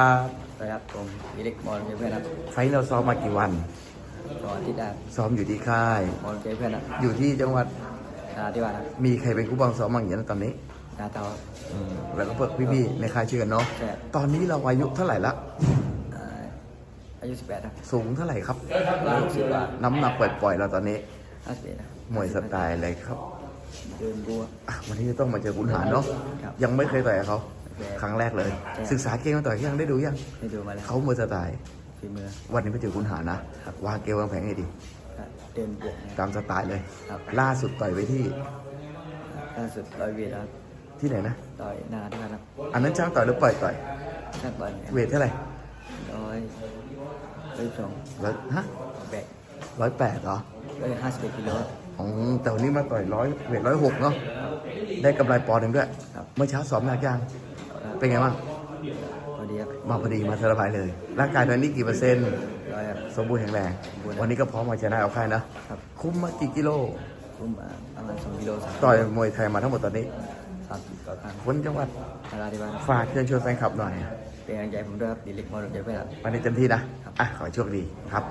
ครับสวัสดีครับผมวิเล็กบอลเจเพื่อนครับไฟท์เราซ้อมมากี่วันสวัสดีครับซ้อมอยู่ที่ค่าย บอลเจเพื่อนครับอยู่ที่จังหวัดนาที่ว่าครับมีใครเป็นคู่บังซ้อมบ้างอย่างนี้ตอนนี้นาเตาอืมแล้วก็เพื่อนพี่ๆในค่ายชื่อกันเนาะใช่ตอนนี้เราอายุเท่าไหร่ละเอ่ออายุ 18ครับสูงเท่าไหร่ครับ ร้อยหกสิบกว่าน้ำหนักปล่อยๆเราตอนนี้ห้าสิบเอ็ดครับมวยสไตล์อะไรครับเดินบัวอะวันนี้จะต้องมาเจอขุนหารเนาะครับยังไม่เคยต่อยกับเขาไม่เคยครั้งแรกเลยใช่ศึกษาเกมมาต่อยยังได้ดูยังได้ดูมาแล้วเขามวยสไตล์ฝีมือวันนี้ไปเจอขุนหารนะวางเกมวางแผงให้ดีครับเดินบวกนะตามสไตล์เลยครับล่าสุดต่อยไปที่ล่าสุดร้อยเวทครับที่ไหนนะต่อยนาที่ว่าครับอันนั้นช่างต่อยหรือปล่อยต่อยช่างต่อยเนี่ยเวทเท่าไหร่ร้อยร้อยสองร้อยฮะแบกร้อยแปดเหรอร้อยห้าสิบเอ็ดกิโลของแต่วันนี้มาต่อยร้อยเวทร้อยหกเนาะได้กำไรปอนด์หนึ่งด้วยครับเมื่อเช้าซ้อมหนักยัง เป็นไงบ้างพอดีครับมาพอดีมาเทอร์ไพายเลย ร่างกายตอนนี้กี่เปอร์เซ็นต์ร้อยครับสมบูรณ์แข็งแรงสมบูรณ์วันนี้ก็พร้อมมาชนะเอาค่ายนะครับ คุ้มมากี่กิโลรุ่มมาประมาณสองกิโลสามต่อยมวยไทยมาทั้งหมดตอนนี้สามสิบกว่าครั้งคนจังหวัดนาที่ว่าฝากเชิญชวนแฟนคลับหน่อยเป็นกำลังใจผมด้วยครับวิเล็กบอลเจเพื่อนครับวันนี้เต็มที่นะอะขอให้โชคดีครับ